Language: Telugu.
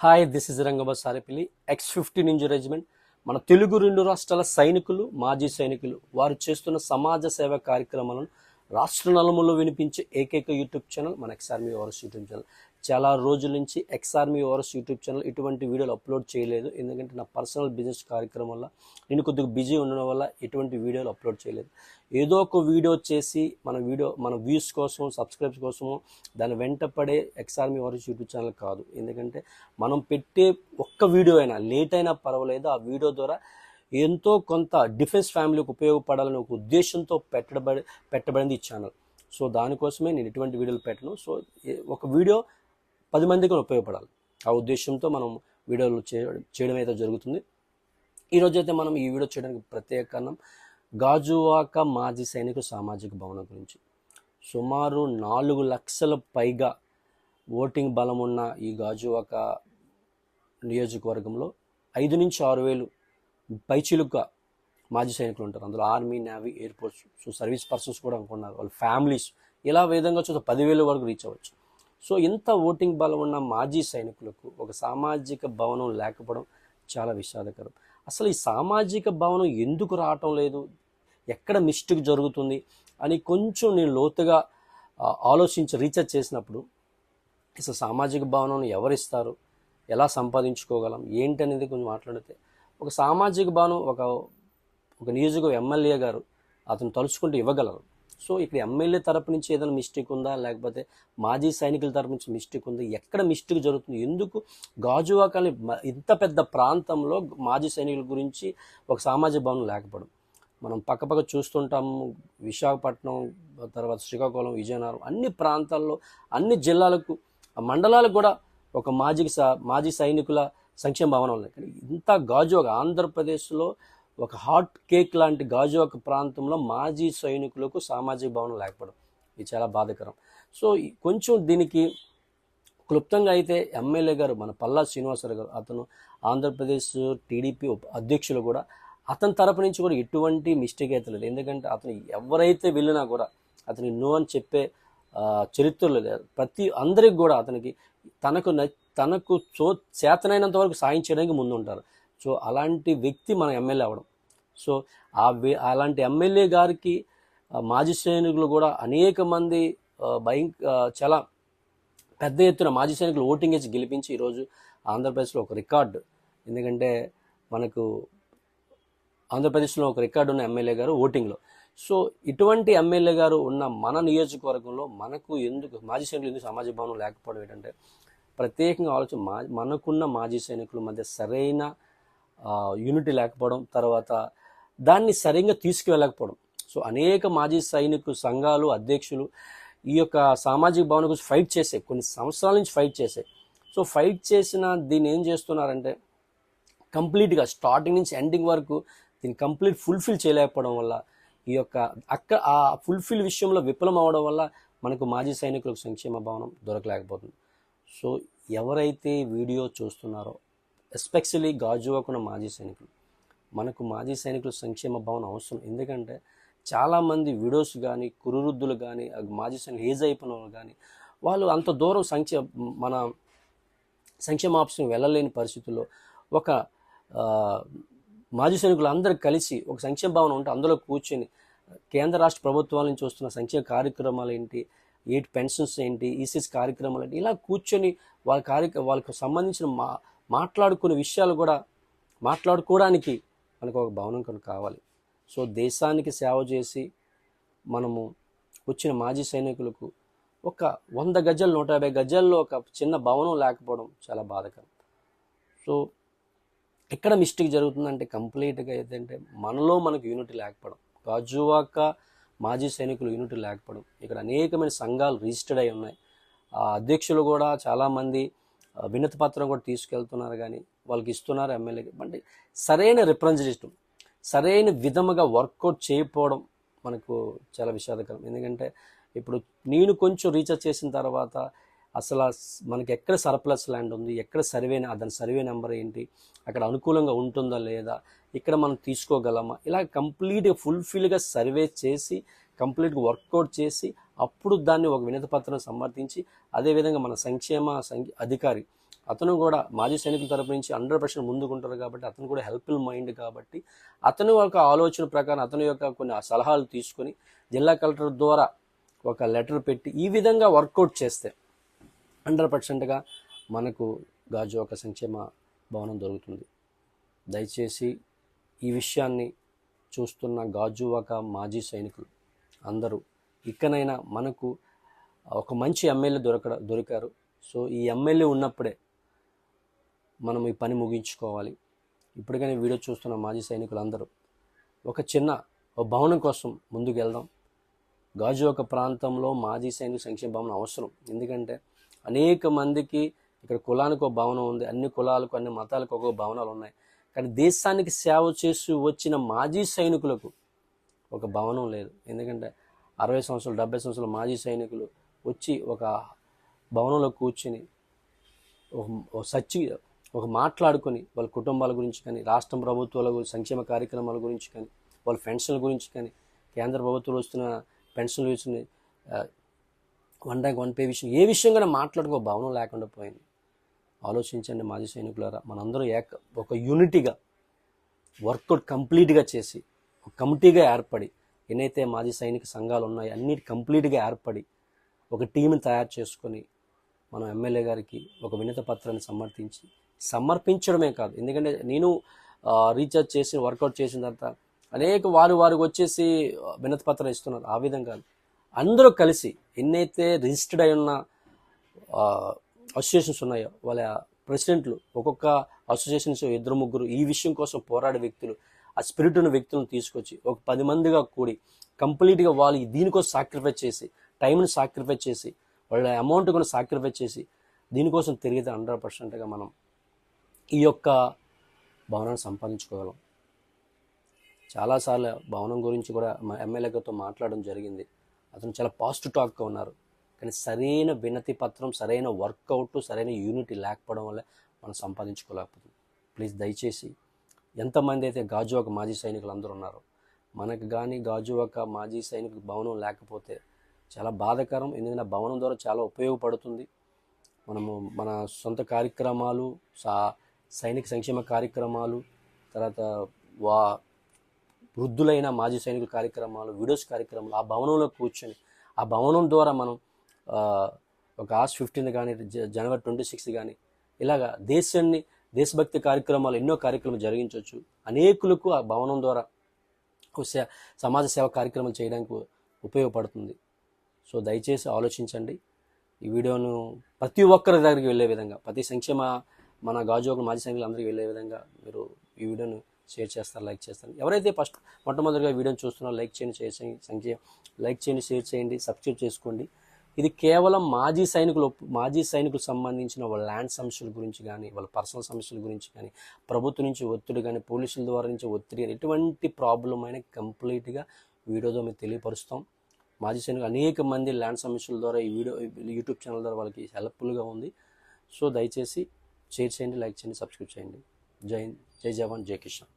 Hi this is Rangaba Sarepalli ex fifteen ఇంజు regiment మన తెలుగు రెండు రాష్ట్రాల సైనికులు మాజీ సైనికులు వారు చేస్తున్న సమాజ సేవ కార్యక్రమాలను రాష్ట్ర నలుమూలలో వినిపించే ఏకైక యూట్యూబ్ ఛానల్ మన ex army overs YouTube channel. చాలా రోజుల నుంచి ex army overs YouTube channel ఇటువంటి వీడియోలు అప్లోడ్ చేయలేదు. ఎందుకంటే నా పర్సనల్ బిజినెస్ కార్యక్రమం వల్ల నేను కొద్దిగా బిజీ ఉండడం వల్ల ఎటువంటి వీడియోలు అప్లోడ్ చేయలేదు. ఏదో ఒక వీడియో చేసి మన వీడియో మన వ్యూస్ కోసం సబ్స్క్రైబ్స్ కోసము దాని వెంట పడే ex army overs YouTube channel కాదు. ఎందుకంటే మనం పెట్టే ఒక్క వీడియో అయినా లేట్ అయినా పర్వాలేదు. ఆ వీడియో ద్వారా ఎంతో కొంత డిఫెన్స్ ఫ్యామిలీకి ఉపయోగపడాలనే ఒక ఉద్దేశంతో పెట్టబడి పెట్టబడింది ఈ ఛానల్ సో దానికోసమే నేను ఎటువంటి వీడియోలు పెట్టను. సో ఒక వీడియో పది మందికి ఉపయోగపడాలి. ఆ ఉద్దేశంతో మనం వీడియోలు చేయడం అయితే జరుగుతుంది. ఈరోజు అయితే మనం ఈ వీడియో చేయడానికి ప్రత్యేక కారణం గాజువాక మాజీ సైనిక సామాజిక భవనం గురించి. సుమారు నాలుగు లక్షల పైగా ఓటింగ్ బలం ఉన్న ఈ గాజువాక నియోజకవర్గంలో ఐదు నుంచి ఆరు వేలు పైచిలుక మాజీ సైనికులు ఉంటారు. అందులో army navy air force so service persons కూడా అనుకున్నారు వాళ్ళ ఫ్యామిలీస్. ఇలా విధంగా చూస్తే పదివేల వరకు రీచ్ అవ్వచ్చు. సో ఇంత ఓటింగ్ బలం ఉన్న మాజీ సైనికులకు ఒక సామాజిక భవనం లేకపోవడం చాలా విషాదకరం. అసలు ఈ సామాజిక భవనం ఎందుకు రావటం లేదు? ఎక్కడ మిస్టేక్ జరుగుతుంది? అని కొంచెం నేను లోతుగా ఆలోచించి రీసెర్చ్ చేసినప్పుడు అసలు సామాజిక భవనం ఎవరిస్తారు? ఎలా సంపాదించుకోగలం? ఏంటి అనేది కొంచెం మాట్లాడితే ఒక సామాజిక భవనం ఒక ఒక నియోజక ఎమ్మెల్యే గారు అతను తలుచుకుంటూ ఇవ్వగలరు. సో ఇక్కడ ఎమ్మెల్యే తరపు నుంచి ఏదైనా మిస్టేక్ ఉందా? లేకపోతే మాజీ సైనికుల తరపు నుంచి మిస్టేక్ ఉందా? ఎక్కడ మిస్టేక్ జరుగుతుంది? ఎందుకు గాజువాక ఇంత పెద్ద ప్రాంతంలో మాజీ సైనికుల గురించి ఒక సామాజిక భవనం లేకపోవడం. మనం పక్కపక్క చూస్తుంటాము విశాఖపట్నం తర్వాత శ్రీకాకుళం విజయనగరం అన్ని ప్రాంతాల్లో అన్ని జిల్లాలకు మండలాలకు కూడా ఒక మాజీ స- మాజీ సైనికుల సంక్షేమ భవనం ఉన్నాయి కానీ ఇంత గాజువాక ఆంధ్రప్రదేశ్లో ఒక హాట్ కేక్ లాంటి గాజు ఒక ప్రాంతంలో మాజీ సైనికులకు సామాజిక భవనం లేకపోవడం. ఇది చాలా బాధాకరం. సో కొంచెం దీనికి క్లుప్తంగా అయితే ఎమ్మెల్యే గారు మన పల్లా శ్రీనివాసరావు గారు అతను ఆంధ్రప్రదేశ్ టీడీపీ అధ్యక్షులు కూడా అతని తరపు నుంచి కూడా ఎటువంటి మిస్టేక్ అయితే లేదు. ఎందుకంటే అతను ఎవరైతే వెళ్ళినా కూడా అతని నో అని చెప్పే చరిత్రలో లేదు. ప్రతి అందరికి కూడా అతనికి తనకు న- తనకు చో చేతనైనంత వరకు సాయం చేయడానికి ముందు ఉంటారు సో అలాంటి వ్యక్తి మన ఎమ్మెల్యే అవడం సో ఆ వే- అలాంటి ఎమ్మెల్యే గారికి మాజీ సైనికులు కూడా అనేక మంది భయం చాలా పెద్ద ఎత్తున మాజీ సైనికులు ఓటింగ్ వేసి గెలిపించి ఈరోజు ఆంధ్రప్రదేశ్లో ఒక రికార్డు. ఎందుకంటే మనకు ఆంధ్రప్రదేశ్లో ఒక రికార్డు ఉన్న ఎమ్మెల్యే గారు ఓటింగ్లో. సో ఇటువంటి ఎమ్మెల్యే గారు ఉన్న మన నియోజకవర్గంలో మనకు ఎందుకు మాజీ సైనికులు ఎందుకు సమాజ భవనం లేకపోవడం ఏంటంటే ప్రత్యేకంగా ఆలోచన మా మనకున్న మాజీ సైనికుల మధ్య సరైన యూనిటీ లేకపోవడం తర్వాత దాన్ని సరిగ్గా తీసుకువెళ్ళకపోవడం. సో అనేక మాజీ సైనికు సంఘాలు అధ్యక్షులు ఈ యొక్క సామాజిక భవనం గురించి ఫైట్ చేసే కొన్ని సంవత్సరాల నుంచి ఫైట్ చేసే. సో ఫైట్ చేసిన దీన్ని ఏం చేస్తున్నారంటే కంప్లీట్గా స్టార్టింగ్ నుంచి ఎండింగ్ వరకు దీన్ని కంప్లీట్ ఫుల్ఫిల్ చేయలేకపోవడం వల్ల ఈ యొక్క అక్క ఆ ఫుల్ఫిల్ విషయంలో విఫలం అవడం వల్ల మనకు మాజీ సైనికులకు సంక్షేమ భవనం దొరకలేకపోతుంది. సో ఎవరైతే వీడియో చూస్తున్నారో ఎస్పెషలీ గాజువాకున్న మాజీ సైనికులు మనకు మాజీ సైనికుల సంక్షేమ భవనం అవసరం. ఎందుకంటే చాలామంది విడోస్ కానీ కురువృద్ధులు కానీ మాజీ సైనికులు ఏజ్ అయిపోయిన వాళ్ళు కానీ వాళ్ళు అంత దూరం సంక్షే మన సంక్షేమ ఆఫీస్కి వెళ్ళలేని పరిస్థితుల్లో ఒక మాజీ సైనికులు అందరూ కలిసి ఒక సంక్షేమ భవనం ఉంటే అందులో కూర్చొని కేంద్ర రాష్ట్ర ప్రభుత్వాల నుంచి వస్తున్న సంక్షేమ కార్యక్రమాలు ఏంటి? ఎయిట్ పెన్షన్స్ ఏంటి? ఈసీస్ కార్యక్రమాలు ఏంటి? ఇలా కూర్చొని వాళ్ళ కార్య వాళ్ళకి సంబంధించిన మా మాట్లాడుకునే విషయాలు కూడా మాట్లాడుకోవడానికి మనకు ఒక భవనం కనుక కావాలి. సో దేశానికి సేవ చేసి మనము వచ్చిన మాజీ సైనికులకు ఒక వంద గజాలు నూట యాభై గజాల్లో ఒక చిన్న భవనం లేకపోవడం చాలా బాధకరం. సో ఎక్కడ మిస్టేక్ జరుగుతుందంటే కంప్లీట్గా ఏంటంటే మనలో మనకు యూనిటీ లేకపోవడం. గాజువాక మాజీ సైనికులు యూనిటీ లేకపోవడం. ఇక్కడ అనేకమైన సంఘాలు రిజిస్టర్డ్ అయి ఉన్నాయి. ఆ అధ్యక్షులు కూడా చాలామంది వినతి పత్రం కూడా తీసుకెళ్తున్నారు కానీ వాళ్ళకి ఇస్తున్నారు ఎమ్మెల్యేకి అంటే సరైన రిప్రజెంటేషన్ సరైన విధముగా వర్కౌట్ చేయకపోవడం మనకు చాలా విషాదకరం. ఎందుకంటే ఇప్పుడు నేను కొంచెం రీసెర్చ్ చేసిన తర్వాత అసలు మనకి ఎక్కడ సర్ప్లస్ ల్యాండ్ ఉంది ఎక్కడ సర్వే దాని సర్వే నెంబర్ ఏంటి అక్కడ అనుకూలంగా ఉంటుందా లేదా ఇక్కడ మనం తీసుకోగలమా ఇలా కంప్లీట్గా ఫుల్ఫిల్గా సర్వే చేసి కంప్లీట్గా వర్కౌట్ చేసి అప్పుడు దాన్ని ఒక వినతి పత్రం సమర్థించి అదేవిధంగా మన సంక్షేమ సంఖ్య అధికారి అతను కూడా మాజీ సైనికుల తరపు నుంచి హండ్రెడ్ పర్సెంట్ ముందుకుంటారు కాబట్టి అతను కూడా హెల్ప్ఫుల్ మైండ్ కాబట్టి అతను ఒక ఆలోచన ప్రకారం అతని యొక్క కొన్ని సలహాలు తీసుకొని జిల్లా కలెక్టర్ ద్వారా ఒక లెటర్ పెట్టి ఈ విధంగా వర్కౌట్ చేస్తే హండ్రెడ్ పర్సెంట్గా మనకు గాజు ఒక సంక్షేమ భవనం దొరుకుతుంది. దయచేసి ఈ విషయాన్ని చూస్తున్న గాజువాక మాజీ సైనికులు అందరూ. ఇకనైనా మనకు ఒక మంచి ఎమ్మెల్యే దొరక దొరికారు. సో ఈ ఎమ్మెల్యే ఉన్నప్పుడే మనం ఈ పని ముగించుకోవాలి. ఇప్పటికైనా వీడియో చూస్తున్న మాజీ సైనికులందరూ ఒక చిన్న ఒక భవనం కోసం ముందుకు వెళ్దాం ఒక ప్రాంతంలో మాజీ సైనిక సంక్షేమ భవనం అవసరం. ఎందుకంటే అనేక మందికి ఇక్కడ కులానికి ఒక భవనం ఉంది. అన్ని కులాలకు అన్ని మతాలకు ఒక భవనాలు ఉన్నాయి. కానీ దేశానికి సేవ చేసి వచ్చిన మాజీ సైనికులకు ఒక భవనం లేదు. ఎందుకంటే అరవై సంవత్సరాలు డెబ్బై సంవత్సరాలు మాజీ సైనికులు వచ్చి ఒక భవనంలో కూర్చుని ఒక సచ్చి ఒక మాట్లాడుకొని వాళ్ళ కుటుంబాల గురించి కానీ రాష్ట్రం ప్రభుత్వాల గురించి సంక్షేమ కార్యక్రమాల గురించి కానీ వాళ్ళ పెన్షన్ల గురించి కానీ కేంద్ర ప్రభుత్వాలు వస్తున్న పెన్షన్లు వచ్చిన వన్ ర్యాంక్ వన్ పే విషయం ఏ విషయంగా మాట్లాడుకో భవనం లేకుండా పోయింది. ఆలోచించండి మాజీ సైనికులారా మనందరూ ఏక ఒక యూనిటీగా వర్కౌట్ కంప్లీట్గా చేసి ఒక కమిటీగా ఏర్పడి ఎన్నైతే మాజీ సైనిక సంఘాలు ఉన్నాయో అన్నిటి కంప్లీట్గా ఏర్పడి ఒక టీంని తయారు చేసుకొని మనం ఎమ్మెల్యే గారికి ఒక వినత పత్రాన్ని సమర్పించి సమర్పించడమే కాదు. ఎందుకంటే నేను రీఛార్జ్ చేసి వర్కౌట్ చేసిన తర్వాత అనేక వారు వారికి వచ్చేసి వినతి పత్రం ఇస్తున్నారు. ఆ విధంగా అందరూ కలిసి ఎన్నైతే రిజిస్టర్డ్ అయి ఉన్న అసోసియేషన్స్ ఉన్నాయో వాళ్ళ ప్రెసిడెంట్లు ఒక్కొక్క అసోసియేషన్స్ ఇద్దరు ముగ్గురు ఈ విషయం కోసం పోరాడే వ్యక్తులు ఆ స్పిరిట్ ఉన్న వ్యక్తులను తీసుకొచ్చి ఒక పది మందిగా కూడి కంప్లీట్గా వాళ్ళు దీనికోసం సాక్రిఫైస్ చేసి టైంని సాక్రిఫైస్ చేసి వాళ్ళ అమౌంట్ కూడా సాక్రిఫైస్ చేసి దీనికోసం తిరిగితే హండ్రెడ్ పర్సెంట్గా మనం ఈ యొక్క భవనాన్ని సంపాదించుకోగలం. చాలాసార్లు భవనం గురించి కూడా మా ఎమ్మెల్యేతో మాట్లాడడం జరిగింది. అతను చాలా పాజిటివ్ టాక్గా ఉన్నారు. కానీ సరైన వినతి పత్రం సరైన వర్కౌట్ సరైన యూనిటీ లేకపోవడం వల్ల మనం సంపాదించుకోలేకపోతుంది ప్లీజ్ దయచేసి ఎంతమంది అయితే గాజువాక మాజీ సైనికులు అందరూ ఉన్నారు మనకు కానీ గాజువాక మాజీ సైనికుల భవనం లేకపోతే చాలా బాధాకరం. ఎందుకంటే భవనం ద్వారా చాలా ఉపయోగపడుతుంది. మనము మన సొంత కార్యక్రమాలు సా సైనిక సంక్షేమ కార్యక్రమాలు తర్వాత వా వృద్ధులైన మాజీ సైనికుల కార్యక్రమాలు వీడియోస్ కార్యక్రమాలు ఆ భవనంలో కూర్చొని ఆ భవనం ద్వారా మనం ఒక ఆగస్ట్ ఫిఫ్టీన్త్ కానీ జనవరి ట్వంటీ సిక్స్త్ కానీ ఇలాగా దేశాన్ని దేశభక్తి కార్యక్రమాలు ఎన్నో కార్యక్రమాలు జరిగించవచ్చు. అనేకులకు ఆ భవనం ద్వారా సమాజ సేవ కార్యక్రమాలు చేయడానికి ఉపయోగపడుతుంది. సో దయచేసి ఆలోచించండి. ఈ వీడియోను ప్రతి ఒక్కరి దగ్గరికి వెళ్ళే విధంగా ప్రతి సంక్షేమ మన గాజువాక మాజీ సైనికులు అందరికీ వెళ్ళే విధంగా మీరు ఈ వీడియోను షేర్ చేస్తారు లైక్ చేస్తారు. ఎవరైతే ఫస్ట్ మొట్టమొదటిగా వీడియోని చూస్తున్నారో లైక్ చేయండి షేర్ చేయండి సంఖ్య లైక్ చేయండి షేర్ చేయండి సబ్స్క్రైబ్ చేసుకోండి. ఇది కేవలం మాజీ సైనికులు మాజీ సైనికులకు సంబంధించిన వాళ్ళ ల్యాండ్ సమస్యల గురించి కానీ వాళ్ళ పర్సనల్ సమస్యల గురించి కానీ ప్రభుత్వం నుంచి ఒత్తిడి కానీ పోలీసుల ద్వారా నుంచి ఒత్తిడి కానీ ఎటువంటి ప్రాబ్లం అయినా కంప్లీట్గా వీడియోతో మేము తెలియపరుస్తాం. మాజీ సైనికులు అనేక మంది ల్యాండ్ సమస్యల ద్వారా ఈ వీడియో యూట్యూబ్ ఛానల్ ద్వారా వాళ్ళకి హెల్ప్ఫుల్గా ఉంది. సో దయచేసి షేర్ చేయండి లైక్ చేయండి సబ్స్క్రైబ్ చేయండి. జై జై జవాన్ జై కిషన్